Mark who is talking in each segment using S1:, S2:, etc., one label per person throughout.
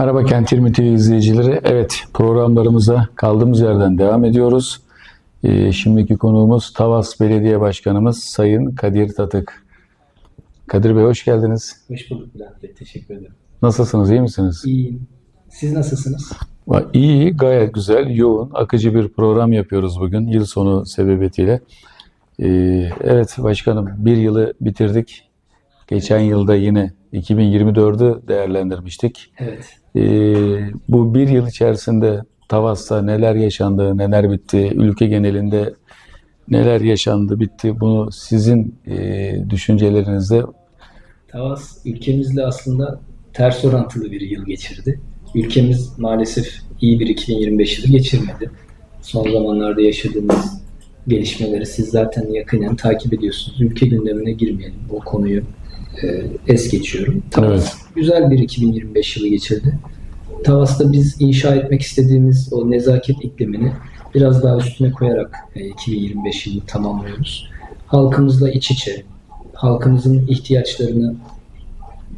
S1: Merhaba Kent 20 TV izleyicileri. Evet programlarımıza kaldığımız yerden devam ediyoruz. Ee, şimdiki konuğumuz Tavas Belediye Başkanımız Sayın Kadir Tatık. Kadir Bey hoş geldiniz.
S2: Hoş bulduk Bülent Bey. Teşekkür ederim.
S1: Nasılsınız, iyi misiniz?
S2: İyiyim. Siz nasılsınız?
S1: İyi, gayet güzel, yoğun, akıcı bir program yapıyoruz bugün yıl sonu sebebiyetiyle. Ee, evet başkanım bir yılı bitirdik. Geçen yılda yine 2024'ü değerlendirmiştik.
S2: Evet.
S1: Ee, bu bir yıl içerisinde Tavas'ta neler yaşandı, neler bitti, ülke genelinde neler yaşandı, bitti bunu sizin e, düşüncelerinizde
S2: Tavas ülkemizle aslında ters orantılı bir yıl geçirdi. Ülkemiz maalesef iyi bir 2025 yılı geçirmedi. Son zamanlarda yaşadığımız gelişmeleri siz zaten yakinen takip ediyorsunuz. Ülke gündemine girmeyelim. O konuyu es geçiyorum. Tavas
S1: Evet.
S2: güzel bir 2025 yılı geçirdi. Tavas'ta biz inşa etmek istediğimiz o nezaket iklimini biraz daha üstüne koyarak e, 2025 yılını tamamlıyoruz. Halkımızla iç içe, halkımızın ihtiyaçlarını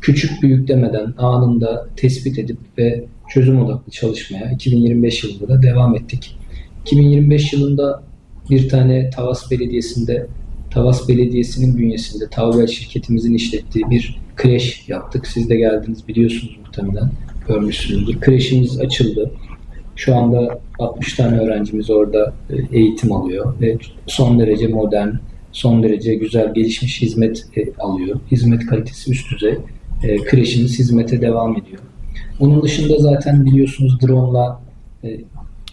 S2: küçük büyük demeden anında tespit edip ve çözüm odaklı çalışmaya 2025 yılında da devam ettik. 2025 yılında bir tane Tavas Belediyesi'nde Tavas Belediyesi'nin bünyesinde Tavbel şirketimizin işlettiği bir kreş yaptık. Siz de geldiniz biliyorsunuz muhtemelen görmüşsünüzdür. Kreşimiz açıldı. Şu anda 60 tane öğrencimiz orada e, eğitim alıyor ve son derece modern, son derece güzel gelişmiş hizmet e, alıyor. Hizmet kalitesi üst düzey. E, Kreşimiz hizmete devam ediyor. Onun dışında zaten biliyorsunuz drone'la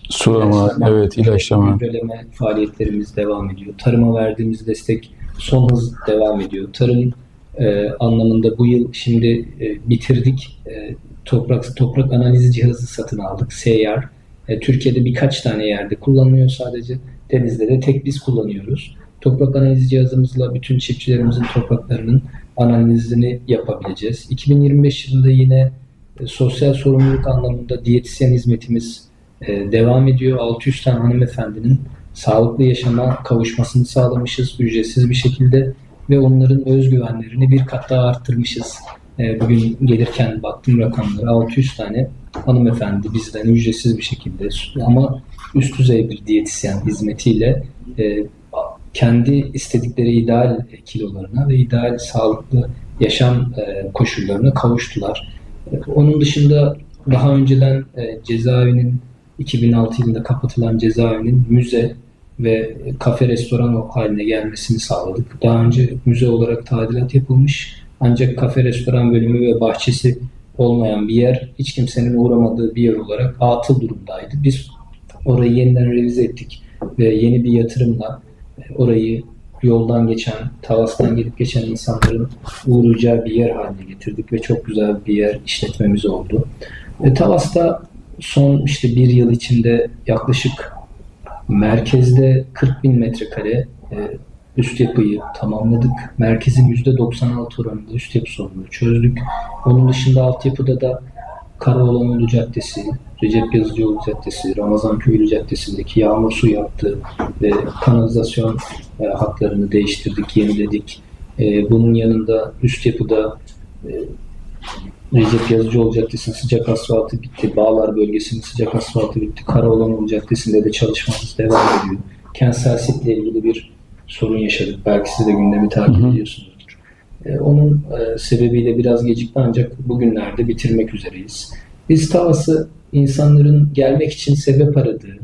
S1: sulama,
S2: ilaçlama,
S1: evet ilaçlama,
S2: gübreleme faaliyetlerimiz devam ediyor. Tarıma verdiğimiz destek son hız devam ediyor. Tarım e, anlamında bu yıl şimdi e, bitirdik. E, toprak toprak analizi cihazı satın aldık. SEYAR. E, Türkiye'de birkaç tane yerde kullanılıyor sadece. Denizde de tek biz kullanıyoruz. Toprak analizi cihazımızla bütün çiftçilerimizin topraklarının analizini yapabileceğiz. 2025 yılında yine e, sosyal sorumluluk anlamında diyetisyen hizmetimiz e, devam ediyor. 600 tane hanımefendinin sağlıklı yaşama kavuşmasını sağlamışız ücretsiz bir şekilde ve onların özgüvenlerini bir kat daha arttırmışız. E, bugün gelirken baktım rakamlara 600 tane hanımefendi bizden ücretsiz bir şekilde ama üst düzey bir diyetisyen hizmetiyle e, kendi istedikleri ideal kilolarına ve ideal sağlıklı yaşam e, koşullarına kavuştular. E, Onun dışında daha önceden e, cezaevinin 2006 yılında kapatılan cezaevinin müze ve kafe restoran haline gelmesini sağladık. Daha önce müze olarak tadilat yapılmış ancak kafe restoran bölümü ve bahçesi olmayan bir yer, hiç kimsenin uğramadığı bir yer olarak atıl durumdaydı. Biz orayı yeniden revize ettik ve yeni bir yatırımla orayı yoldan geçen, Tavas'tan gelip geçen insanların uğrayacağı bir yer haline getirdik ve çok güzel bir yer işletmemiz oldu. E, Tavas'ta son işte bir yıl içinde yaklaşık merkezde 40 bin metrekare e, üst yapıyı tamamladık. Merkezin %96 oranında üst yapı sorununu çözdük. Onun dışında altyapıda da Karaoğlanoğlu Caddesi, Recep Yazıcıoğlu Caddesi, Ramazan Köylü Caddesi'ndeki yağmur suyu hattı ve kanalizasyon e, hatlarını değiştirdik, yeniledik. E, bunun yanında üst yapıda e, Recep Yazıcıoğlu Caddesi'nin sıcak asfaltı bitti. Bağlar bölgesinin sıcak asfaltı bitti. Karaoğlanoğlu Caddesi'nde de çalışmamız devam ediyor. Kentsel sitle ilgili bir sorun yaşadık. Belki siz de gündemi takip ediyorsunuzdur. Ee, onun e, sebebiyle biraz gecikti ancak bugünlerde bitirmek üzereyiz. Biz Tavas'ı insanların gelmek için sebep aradığı,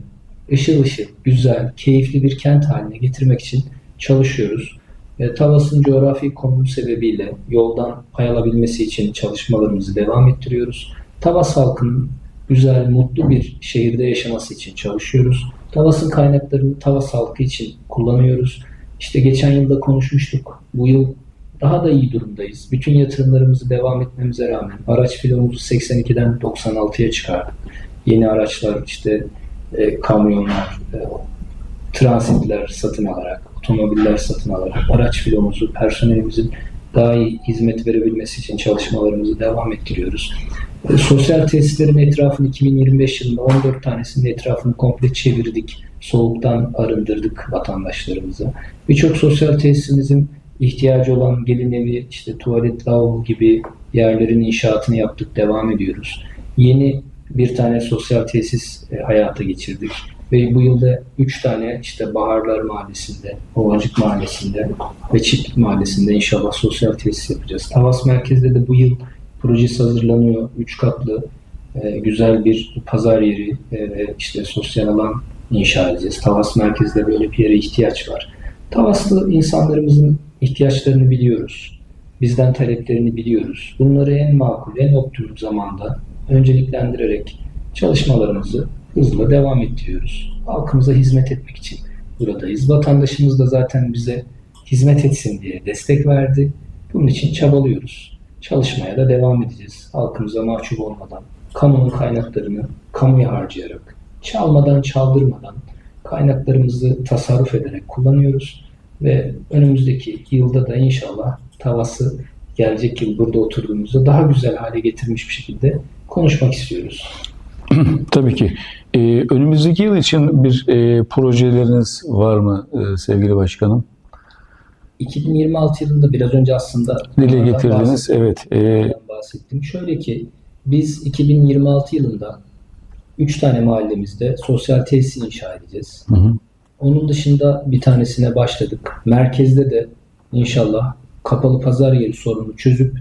S2: ışıl ışıl, güzel, keyifli bir kent haline getirmek için çalışıyoruz. E, Tavas'ın coğrafi konumu sebebiyle yoldan pay alabilmesi için çalışmalarımızı devam ettiriyoruz. Tavas halkının güzel, mutlu bir şehirde yaşaması için çalışıyoruz. Tavas'ın kaynaklarını Tavas halkı için kullanıyoruz. İşte geçen yılda konuşmuştuk. Bu yıl daha da iyi durumdayız. Bütün yatırımlarımızı devam etmemize rağmen araç filomuzu 82'den 96'ya çıkardık. Yeni araçlar işte e, kamyonlar, e, transitler satın alarak, otomobiller satın alarak araç filomuzu, personelimizin daha iyi hizmet verebilmesi için çalışmalarımızı devam ettiriyoruz. E, Sosyal tesislerin etrafını 2025 yılında 14 tanesinin etrafını komple çevirdik. Soğuktan arındırdık vatandaşlarımızı. Birçok sosyal tesisimizin ihtiyacı olan gelin evi, işte tuvalet, lavabo gibi yerlerin inşaatını yaptık, devam ediyoruz. Yeni bir tane sosyal tesis e, hayata geçirdik. Ve bu yılda üç tane işte Baharlar Mahallesi'nde, Ovacık Mahallesi'nde ve Çiftlik Mahallesi'nde inşallah sosyal tesis yapacağız. Tavas merkezde de bu yıl projesi hazırlanıyor. Üç katlı e, güzel bir pazar yeri e, ve işte sosyal alan inşa edeceğiz. Tavas merkezde böyle bir yere ihtiyaç var. Tavaslı insanlarımızın ihtiyaçlarını biliyoruz. Bizden taleplerini biliyoruz. Bunları en makul, en optimum zamanda önceliklendirerek çalışmalarımızı hızla devam ettiriyoruz. Halkımıza hizmet etmek için buradayız. Vatandaşımız da zaten bize hizmet etsin diye destek verdi. Bunun için çabalıyoruz. Çalışmaya da devam edeceğiz. Halkımıza mahcup olmadan, kamunun kaynaklarını kamuya harcayarak, çalmadan, çaldırmadan kaynaklarımızı tasarruf ederek kullanıyoruz. Ve önümüzdeki yılda da inşallah tavası gelecek yıl burada oturduğumuzda daha güzel hale getirmiş bir şekilde konuşmak istiyoruz.
S1: Tabii ki. Ee, önümüzdeki yıl için bir e, projeleriniz var mı e, sevgili başkanım?
S2: 2026 yılında biraz önce aslında
S1: Dile getirdiniz.
S2: bahsettim.
S1: Evet. E,
S2: bahsettim. Şöyle ki biz 2026 yılında 3 tane mahallemizde sosyal tesis inşa edeceğiz.
S1: hı hı.
S2: Onun dışında bir tanesine başladık. Merkezde de inşallah kapalı pazar yeri sorununu çözüp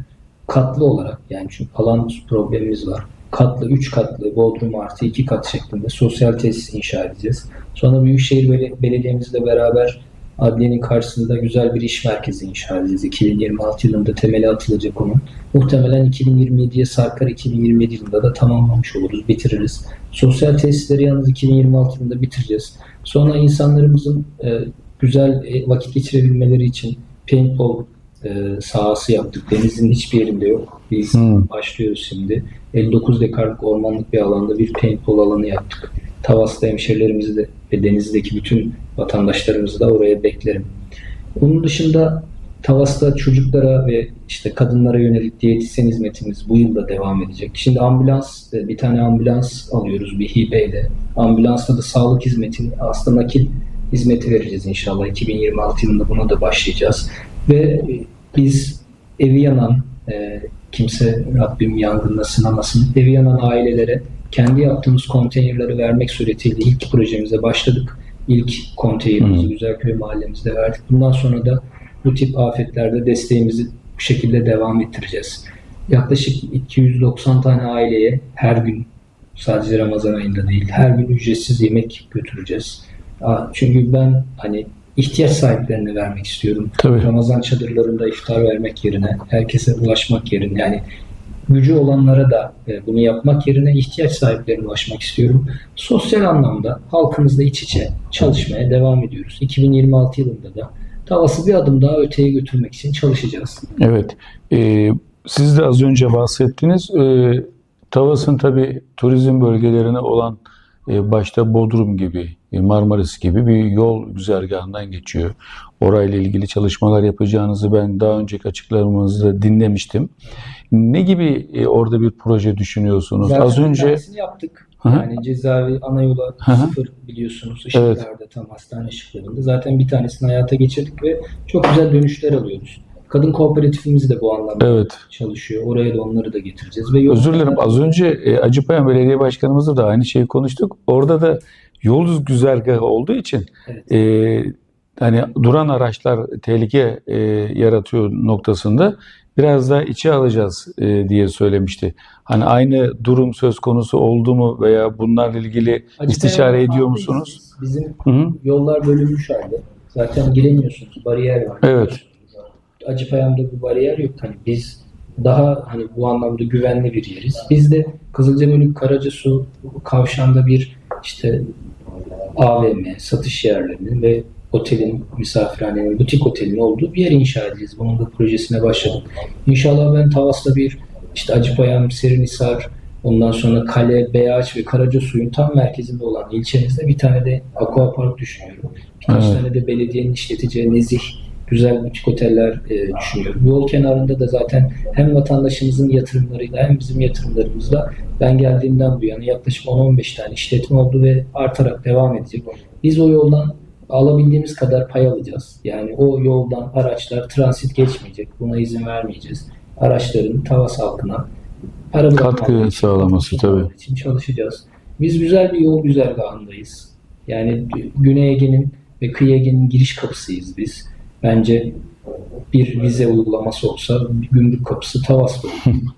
S2: katlı olarak yani çünkü alan problemimiz var. Katlı, 3 katlı, bodrum artı 2 kat şeklinde sosyal tesis inşa edeceğiz. Sonra Büyükşehir Bel- Belediye'mizle beraber adliyenin karşısında güzel bir iş merkezi inşa edeceğiz. 2026 yılında temeli atılacak onun. Muhtemelen 2027'ye sarkar 2027 yılında da tamamlamış oluruz, bitiririz. Sosyal tesisleri yalnız 2026 yılında bitireceğiz. Sonra insanlarımızın e, güzel e, vakit geçirebilmeleri için paintball e, sahası yaptık. Denizin hiçbir yerinde yok. Biz
S1: Hmm.
S2: başlıyoruz şimdi. 59 dekarlık ormanlık bir alanda bir paintball alanı yaptık. Tavas'ta hemşerilerimizi de ve denizdeki bütün vatandaşlarımızı da oraya beklerim. Onun dışında Tavas'ta çocuklara ve işte kadınlara yönelik diyetisyen hizmetimiz bu yılda devam edecek. Şimdi ambulans, e, bir tane ambulans alıyoruz bir hibeyle. Ambulansta da sağlık hizmetini, hasta nakil hizmeti vereceğiz inşallah. 2026 yılında buna da başlayacağız. Ve biz evi yanan, e, kimse Rabbim yangınla sınamasın, evi yanan ailelere kendi yaptığımız konteynerleri vermek suretiyle ilk projemize başladık. İlk konteynerimizi. Güzelköy mahallemizde verdik. Bundan sonra da bu tip afetlerde desteğimizi bu şekilde devam ettireceğiz. Yaklaşık 290 tane aileye her gün sadece Ramazan ayında değil her gün ücretsiz yemek götüreceğiz. Çünkü ben hani ihtiyaç sahiplerine vermek istiyorum.
S1: Tabii.
S2: Ramazan çadırlarında iftar vermek yerine herkese ulaşmak yerine yani gücü olanlara da e, bunu yapmak yerine ihtiyaç sahiplerine ulaşmak istiyorum. Sosyal anlamda halkımızla iç içe çalışmaya devam ediyoruz. 2026 yılında da Tavas'ı bir adım daha öteye götürmek için çalışacağız.
S1: Evet. Ee, siz de az önce bahsettiniz. Ee, Tavas'ın tabii turizm bölgelerine olan e, başta Bodrum gibi, e, Marmaris gibi bir yol güzergahından geçiyor. Orayla ilgili çalışmalar yapacağınızı ben daha önceki açıklamalarınızda dinlemiştim. Ne gibi e, orada bir proje düşünüyorsunuz?
S2: Zaten
S1: az önce
S2: yaptık. Yani cezaevi ana yola sıfır biliyorsunuz ışıklarda tam hastane ışıklarında. Zaten bir tanesini hayata geçirdik ve çok güzel dönüşler alıyoruz. Kadın kooperatifimiz de bu anlamda
S1: evet
S2: çalışıyor. Oraya da onları da getireceğiz. Ve
S1: Özür dilerim. Az önce e, Acıpayam Belediye Başkanımızla da aynı şeyi konuştuk. Orada da yol güzergahı olduğu için
S2: Evet.
S1: e, hani duran araçlar tehlike e, yaratıyor noktasında biraz daha içe alacağız e, diye söylemişti. Hani aynı durum söz konusu oldu mu veya bunlarla ilgili
S2: Acıpayam
S1: istişare ediyor musunuz?
S2: biz. Bizim
S1: Hı hı.
S2: yollar bölünmüş halde. Zaten giremiyorsunuz. Bariyer var.
S1: Evet.
S2: Acıpayam'da bu bariyer yok. Hani biz daha hani bu anlamda güvenli bir yeriz. Biz de Kızılcabölük Karacasu kavşağında bir işte AVM, satış yerlerinin ve otelin, misafirhanenin, butik otelin olduğu bir yer inşa edeceğiz. Bunun da projesine başladık. İnşallah ben Tavas'ta bir işte Acıpayam, Serinhisar, ondan sonra Kale, Beyaç ve Karacasuy'un tam merkezinde olan ilçemizde bir tane de aquapark düşünüyorum. Birkaç
S1: Evet.
S2: tane de belediyenin işleteceği nezih güzel butik oteller e, düşünüyorum. Yol kenarında da zaten hem vatandaşımızın yatırımlarıyla hem bizim yatırımlarımızla ben geldiğimden bu yana yaklaşık 10-15 tane işletme oldu ve artarak devam edecek. Biz o yoldan alabildiğimiz kadar pay alacağız. Yani o yoldan araçlar transit geçmeyecek. Buna izin vermeyeceğiz. Araçların Tavas halkına para
S1: Katkı sağlaması tabii.
S2: için çalışacağız. Biz güzel bir yol güzergahındayız. Yani Güney Ege'nin ve Kıyı Ege'nin giriş kapısıyız biz. Bence bir vize uygulaması olsa bir gümrük kapısı olur.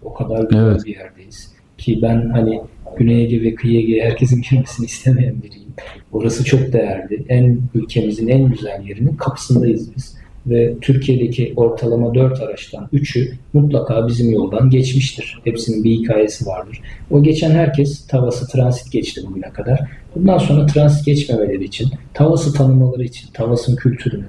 S2: O kadar güzel
S1: Evet.
S2: bir yerdeyiz. Ki ben hani Güney Ege ve Kıyı Ege'ye herkesin girmesini istemeyen biriyim. Orası çok değerli. En ülkemizin en güzel yerinin kapısındayız biz. Ve Türkiye'deki ortalama 4 araçtan 3'ü mutlaka bizim yoldan geçmiştir. Hepsinin bir hikayesi vardır. O geçen herkes Tavas'ı transit geçti bugüne kadar. Bundan sonra transit geçmemeleri için, Tavas'ı tanımaları için, Tavas'ın kültürünü,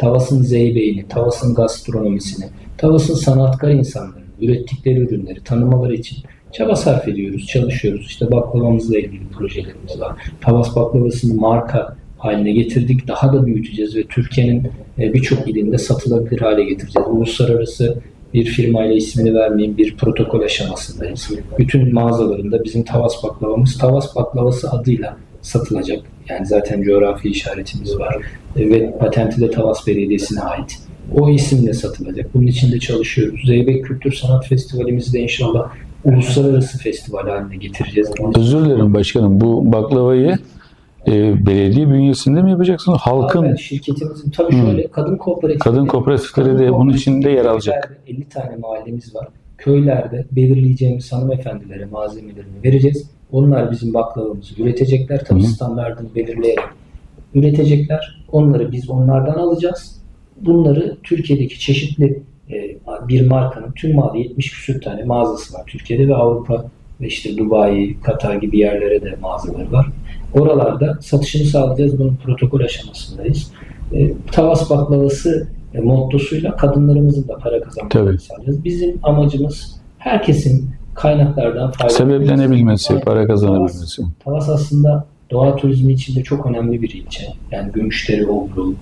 S2: Tavas'ın zeybeğini, Tavas'ın gastronomisini, Tavas'ın sanatkar insanlarını, ürettikleri ürünleri tanımaları için çaba sarf ediyoruz, çalışıyoruz. İşte baklavamızla ilgili projelerimiz var. Tavas baklavasını marka haline getirdik. Daha da büyüteceğiz ve Türkiye'nin e, birçok ilinde satılabilir hale getireceğiz. Uluslararası bir firmayla ismini vermeyeyim bir protokol aşamasındayız. Bütün mağazalarında bizim Tavas baklavamız Tavas baklavası adıyla satılacak. Yani zaten coğrafi işaretimiz var E, ve patenti de Tavas Belediyesi'ne ait. O isimle satılacak. Bunun için de çalışıyoruz. Zeybek Kültür Sanat Festivalimizi de inşallah uluslararası festival haline getireceğiz.
S1: Özür dilerim başkanım. Bu baklavayı e, belediye bünyesinde mi yapacaksınız? Halkın
S2: Abi, şirketimizin tabii
S1: Hmm.
S2: şöyle kadın kooperatifleri
S1: kadın kooperatifleri de bunun içinde yer alacak.
S2: Köylerde 50 tane mahallemiz var. Köylerde belirleyeceğimiz hanımefendilere malzemelerini vereceğiz. Onlar bizim baklavamızı üretecekler. Tabii
S1: Hı
S2: standartını belirleyerek üretecekler. Onları biz onlardan alacağız. Bunları Türkiye'deki çeşitli e, bir markanın tüm mağaza 70 küsür tane mağazası var Türkiye'de ve Avrupa ve işte Dubai, Katar gibi yerlere de mağazaları var. Oralarda satışını sağlayacağız. Bunun protokol aşamasındayız. E, Tavas baklavası e, mottosuyla kadınlarımızın da para kazanmasını sağlayacağız. Bizim amacımız herkesin kaynaklardan faydalanabilmesi.
S1: Sebeplenebilmesi, para kazanabilmesi.
S2: Tavas aslında doğa turizmi için de çok önemli bir ilçe. Yani Gümüşdere, Obru,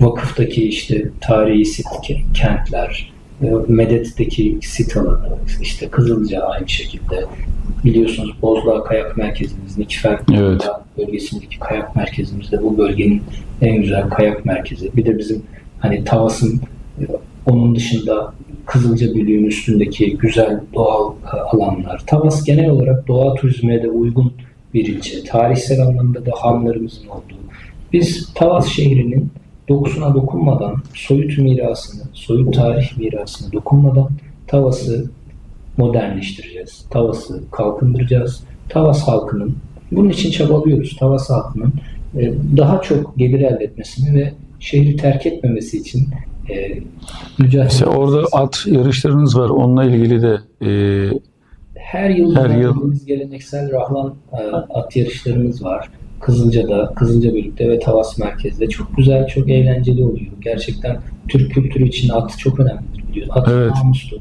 S2: vakıftaki işte tarihi sit kentler, e, Medet'teki sit alanı, işte Kızılca aynı şekilde. Biliyorsunuz Bozdağ Kayak Merkezimiz, Nikifer
S1: Evet.
S2: bölgesindeki kayak merkezimiz de bu bölgenin en güzel kayak merkezi. Bir de bizim hani Tavas'ın e, onun dışında Kızılca Bülüğün üstündeki güzel doğal e, alanlar. Tavas genel olarak doğa turizmine de uygun bir ilçe. Tarihsel anlamda da hanlarımızın olduğu. Biz Tavas şehrinin dokusuna dokunmadan, soyut mirasını, soyut tarih mirasına dokunmadan Tavas'ı modernleştireceğiz. Tavas'ı kalkındıracağız. Tavas halkının, bunun için çabalıyoruz. Tavas halkının e, daha çok gelir elde etmesini ve şehri terk etmemesi için e, mücadele
S1: Mesela orada at yarışlarınız var. Onunla ilgili de e,
S2: her yıl
S1: Her yıl.
S2: geleneksel rahlan e, at yarışlarımız var. Kızılca'da, Kızılca Bölük'te ve Tavas Merkez'de. Çok güzel, çok eğlenceli oluyor. Gerçekten Türk kültürü için at çok önemlidir biliyorsun. At
S1: Evet.
S2: namustur.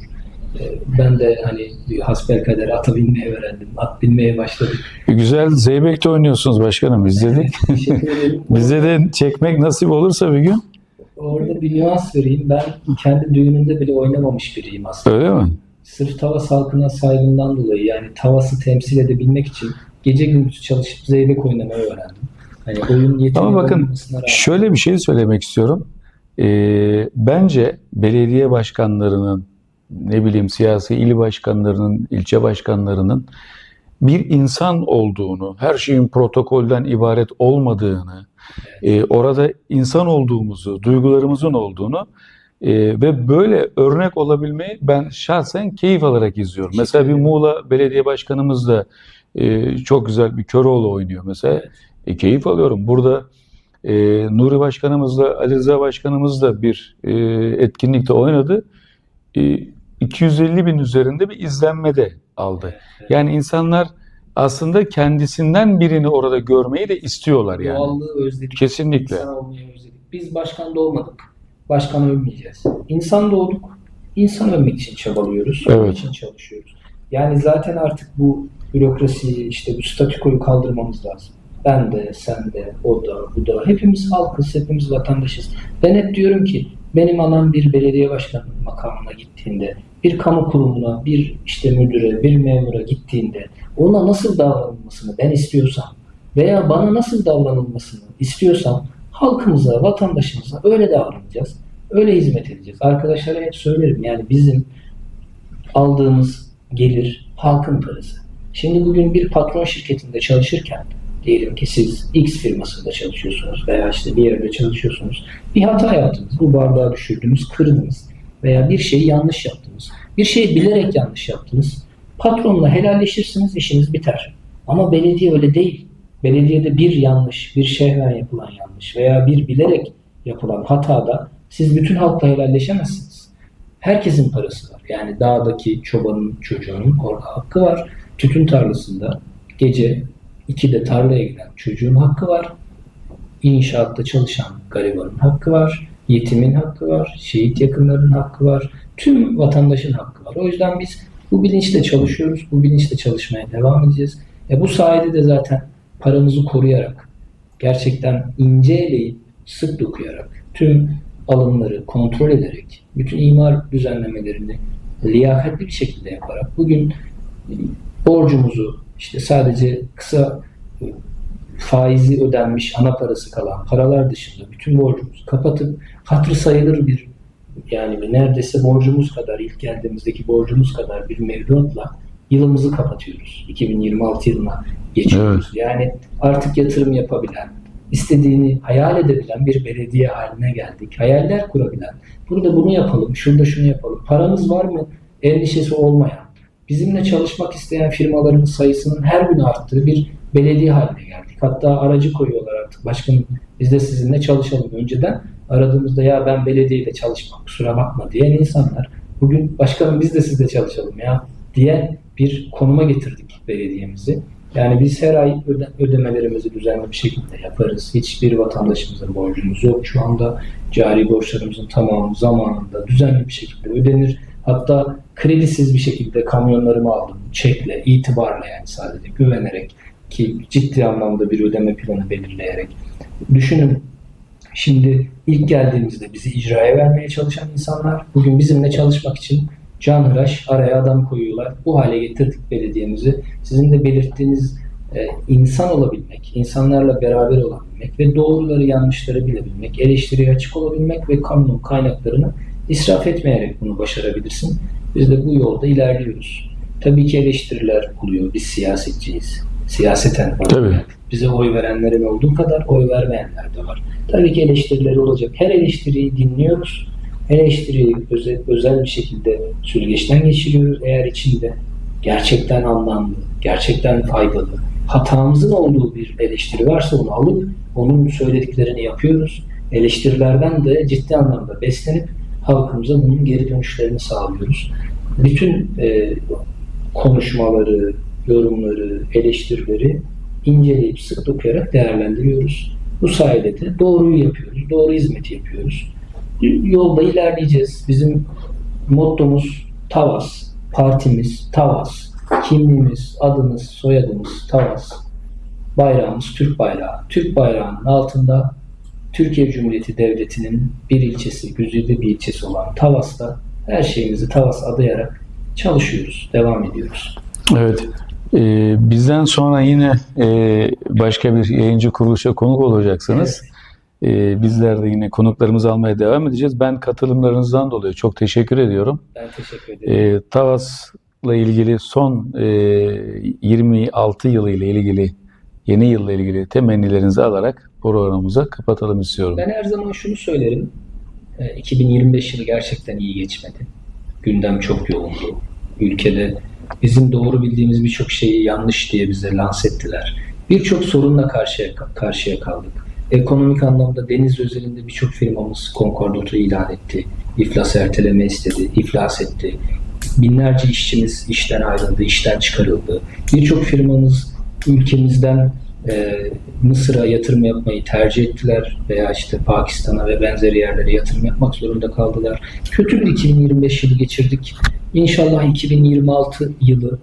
S2: E, Ben de hani hasbelkader ata binmeyi öğrendim. At binmeye başladık.
S1: güzel Zeybek'te oynuyorsunuz başkanım. İzledik.
S2: Ederim.
S1: Bize de çekmek nasip olursa bir gün.
S2: Orada bir nüans vereyim. Ben kendi düğünümde bile oynamamış biriyim aslında.
S1: Öyle mi?
S2: Sırf Tavas halkına saygımdan dolayı yani Tavas'ı temsil edebilmek için gece gündüz çalışıp zeybek oynamayı öğrendim. Hani oyun yeteneği
S1: Ama bakın şöyle bir şey söylemek istiyorum. Ee, bence belediye başkanlarının, ne bileyim siyasi il başkanlarının, ilçe başkanlarının bir insan olduğunu, her şeyin protokolden ibaret olmadığını, e, orada insan olduğumuzu, duygularımızın olduğunu e, ve böyle örnek olabilmeyi ben şahsen keyif alarak izliyorum. Mesela bir Muğla Belediye Başkanımız da e, çok güzel bir Köroğlu oynuyor mesela.
S2: Evet.
S1: E, keyif alıyorum. Burada e, Nuri Başkanımızla Ali Rıza Başkanımız da bir e, etkinlikte oynadı. E, 250 bin üzerinde bir izlenme de aldı. Yani insanlar aslında kendisinden birini orada görmeyi de istiyorlar yani.
S2: doğallığı özledik.
S1: Kesinlikle.
S2: İnsan olmayı özledik. Biz başkan da olmadık. Başkan övmeyeceğiz. İnsan doğduk. İnsan övmek için çabalıyoruz. Onun
S1: Evet.
S2: için çalışıyoruz. Yani zaten artık bu bürokrasiyi, işte bu statükoyu kaldırmamız lazım. Ben de, sen de, o da, bu da. Hepimiz halkız, hepimiz vatandaşız. Ben hep diyorum ki benim anam bir belediye başkanı makamına gittiğinde, bir kamu kurumuna, bir işte müdüre, bir memura gittiğinde ona nasıl davranılmasını ben istiyorsam veya bana nasıl davranılmasını istiyorsam halkımıza, vatandaşımıza öyle davranacağız. Öyle hizmet edeceğiz. Arkadaşlara hep söylerim yani bizim aldığımız gelir halkın parası. Şimdi bugün bir patron şirketinde çalışırken diyelim ki siz X firmasında çalışıyorsunuz veya işte bir yerde çalışıyorsunuz. Bir hata yaptınız. Bu bardağı düşürdünüz, kırdınız veya bir şeyi yanlış yaptınız. Bir şeyi bilerek yanlış yaptınız. Patronla helalleşirsiniz, işiniz biter. Ama belediye öyle değil. Belediyede bir yanlış, bir şehven yapılan yanlış veya bir bilerek yapılan hatada siz bütün halkla helalleşemezsiniz. Herkesin parası var. Yani dağdaki çobanın çocuğunun orada hakkı var. Tütün tarlasında gece 2'de tarlaya giden çocuğun hakkı var. İnşaatta çalışan garibanın hakkı var. Yetimin hakkı var. Şehit yakınlarının hakkı var. Tüm vatandaşın hakkı var. O yüzden biz bu bilinçle çalışıyoruz. Bu bilinçle çalışmaya devam edeceğiz. E bu sayede de zaten paramızı koruyarak, gerçekten ince eleyip sık dokuyarak, tüm alımları kontrol ederek, bütün imar düzenlemelerini liyakatli bir şekilde yaparak bugün borcumuzu işte sadece kısa faizi ödenmiş ana parası kalan paralar dışında bütün borcumuzu kapatıp hatırı sayılır bir yani neredeyse borcumuz kadar ilk geldiğimizdeki borcumuz kadar bir mevduatla yılımızı kapatıyoruz. 2026 yılına geçiyoruz. Yani artık yatırım yapabilen, istediğini hayal edebilen bir belediye haline geldik. Hayaller kurabilen, burada bunu yapalım, şurada şunu yapalım. Paramız var mı? Endişesi olmayan, bizimle çalışmak isteyen firmaların sayısının her gün arttığı bir belediye haline geldik. Hatta aracı koyuyorlar artık. Başkanım biz de sizinle çalışalım. Önceden aradığımızda ya ben belediyede çalışmam kusura bakma diyen insanlar bugün başkanım biz de sizle çalışalım ya diye bir konuma getirdik belediyemizi. Yani biz her ay öde- ödemelerimizi düzenli bir şekilde yaparız. Hiçbir vatandaşımızın borcumuz yok. Şu anda cari borçlarımızın tamamı zamanında düzenli bir şekilde ödenir. Hatta kredisiz bir şekilde kamyonlarımı aldım. Çekle, itibarla yani sadece güvenerek ki ciddi anlamda bir ödeme planı belirleyerek. Düşünün şimdi ilk geldiğimizde bizi icraya vermeye çalışan insanlar bugün bizimle çalışmak için canhıraş araya adam koyuyorlar. Bu hale getirdik belediyemizi. Sizin de belirttiğiniz e, insan olabilmek, insanlarla beraber olabilmek ve doğruları yanlışları bilebilmek, eleştiriye açık olabilmek ve kamunun kaynaklarını israf etmeyerek bunu başarabilirsin. Biz de bu yolda ilerliyoruz. Tabii ki eleştiriler oluyor. Biz siyasetçiyiz. Siyaseten var.
S1: Tabii.
S2: Bize oy verenlerin olduğu kadar oy vermeyenler de var. Tabii ki eleştirileri olacak. Her eleştiriyi dinliyoruz. Her eleştiriyi özel, özel bir şekilde süzgeçten geçiriyoruz. Eğer içinde gerçekten anlamlı, gerçekten faydalı, hatamızın olduğu bir eleştiri varsa onu alıp onun söylediklerini yapıyoruz. Eleştirilerden de ciddi anlamda beslenip halkımıza bunun geri dönüşlerini sağlıyoruz. Bütün e, konuşmaları, yorumları, eleştirileri inceleyip sık dokuyarak değerlendiriyoruz. Bu sayede de doğruyu yapıyoruz, doğru hizmeti yapıyoruz. Yolda ilerleyeceğiz. Bizim mottomuz Tavas, partimiz Tavas, kimliğimiz, adımız, soyadımız Tavas, bayrağımız Türk bayrağı. Türk bayrağının altında Türkiye Cumhuriyeti Devleti'nin bir ilçesi, güzide bir ilçesi olan Tavas'ta her şeyimizi Tavas adayarak çalışıyoruz, devam ediyoruz.
S1: Evet. Ee, bizden sonra yine e, başka bir yayıncı kuruluşa konuk olacaksınız. Ee, bizler de yine konuklarımızı almaya devam edeceğiz. Ben katılımlarınızdan dolayı çok teşekkür ediyorum.
S2: Ben teşekkür ederim.
S1: Ee, Tavas'la ilgili son e, 26 yılı ile ilgili yeni yılla ilgili temennilerinizi alarak programımıza kapatalım istiyorum.
S2: Ben her zaman şunu söylerim. E, 2025 yılı gerçekten iyi geçmedi. Gündem çok yoğundu. Ülkede bizim doğru bildiğimiz birçok şeyi yanlış diye bize lanse ettiler. Birçok sorunla karşıya karşıya kaldık. Ekonomik anlamda deniz özelinde birçok firmamız konkordato ilan etti. İflas erteleme istedi, iflas etti. Binlerce işçimiz işten ayrıldı, işten çıkarıldı. Birçok firmamız ülkemizden e, Mısır'a yatırım yapmayı tercih ettiler veya işte Pakistan'a ve benzeri yerlere yatırım yapmak zorunda kaldılar. Kötü bir 2025 yılı geçirdik. İnşallah 2026 yılı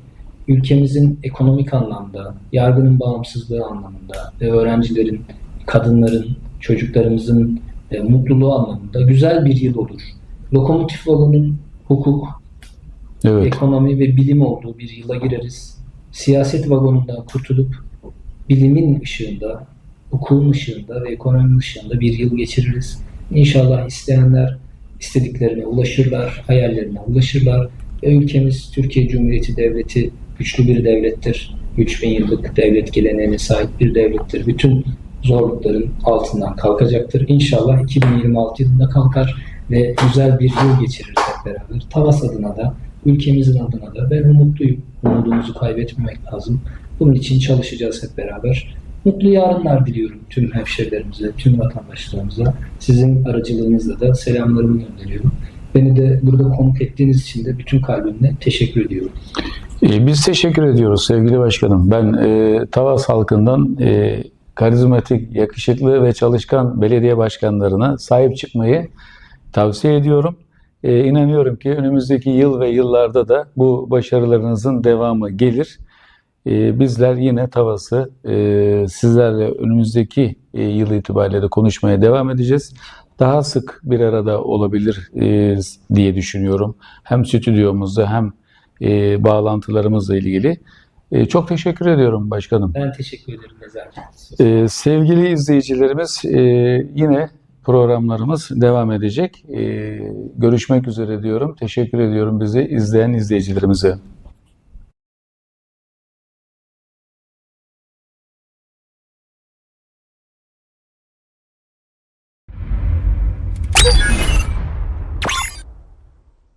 S2: ülkemizin ekonomik anlamda, yargının bağımsızlığı anlamında ve öğrencilerin, kadınların, çocuklarımızın e, mutluluğu anlamında güzel bir yıl olur. Lokomotif vagonun hukuk,
S1: Evet.
S2: ekonomi ve bilim olduğu bir yıla gireriz. Siyaset vagonundan kurtulup bilimin ışığında, hukukun ışığında ve ekonominin ışığında bir yıl geçiririz. İnşallah isteyenler istediklerine ulaşırlar, hayallerine ulaşırlar. Ve ülkemiz Türkiye Cumhuriyeti Devleti güçlü bir devlettir. 3000 yıllık devlet geleneğine sahip bir devlettir. Bütün zorlukların altından kalkacaktır. İnşallah 2026 yılında kalkar ve güzel bir yıl geçiririz hep beraber. Tavas adına da, ülkemizin adına da ben umutluyum. Umudumuzu kaybetmemek lazım. Bunun için çalışacağız hep beraber. Mutlu yarınlar diliyorum tüm hemşehrilerimize, tüm vatandaşlarımıza. Sizin aracılığınızla da selamlarımı gönderiyorum. Beni de burada konuk ettiğiniz için de bütün kalbimle teşekkür ediyorum.
S1: Ee, Biz teşekkür ediyoruz sevgili başkanım. Ben e, Tavas halkından e, karizmatik, yakışıklı ve çalışkan belediye başkanlarına sahip çıkmayı tavsiye ediyorum. E, inanıyorum ki önümüzdeki yıl ve yıllarda da bu başarılarınızın devamı gelir. E, bizler yine Tavas'ı e, sizlerle önümüzdeki e, yıl itibariyle de konuşmaya devam edeceğiz. Daha sık bir arada olabilir e, diye düşünüyorum. Hem stüdyomuzda hem e, bağlantılarımızla ilgili. E, çok teşekkür ediyorum başkanım.
S2: Ben teşekkür ederim.
S1: E, sevgili izleyicilerimiz e, yine programlarımız devam edecek. E, görüşmek üzere diyorum. Teşekkür ediyorum bizi izleyen izleyicilerimize.